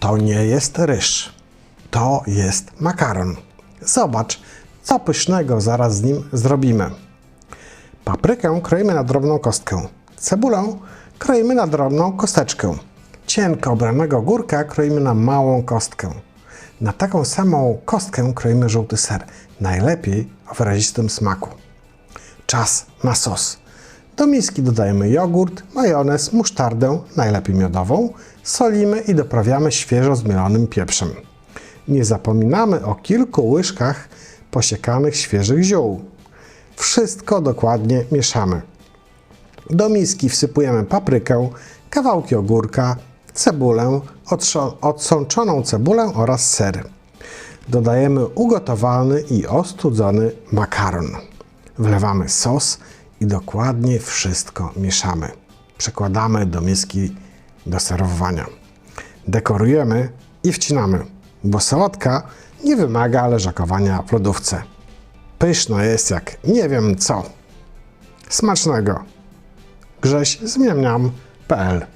To nie jest ryż. To jest makaron. Zobacz, co pysznego zaraz z nim zrobimy. Paprykę kroimy na drobną kostkę. Cebulę kroimy na drobną kosteczkę. Cienko obranego ogórka kroimy na małą kostkę. Na taką samą kostkę kroimy żółty ser. Najlepiej o wyrazistym smaku. Czas na sos. Do miski dodajemy jogurt, majonez, musztardę, najlepiej miodową, solimy i doprawiamy świeżo zmielonym pieprzem. Nie zapominamy o kilku łyżkach posiekanych świeżych ziół. Wszystko dokładnie mieszamy. Do miski wsypujemy paprykę, kawałki ogórka, cebulę, odsączoną cebulę oraz ser. Dodajemy ugotowany i ostudzony makaron. Wlewamy sos i dokładnie wszystko mieszamy. Przekładamy do miski do serwowania. Dekorujemy i wcinamy, bo sałatka nie wymaga leżakowania w lodówce. Pyszna jest jak nie wiem co. Smacznego! Grześ z miamniam.pl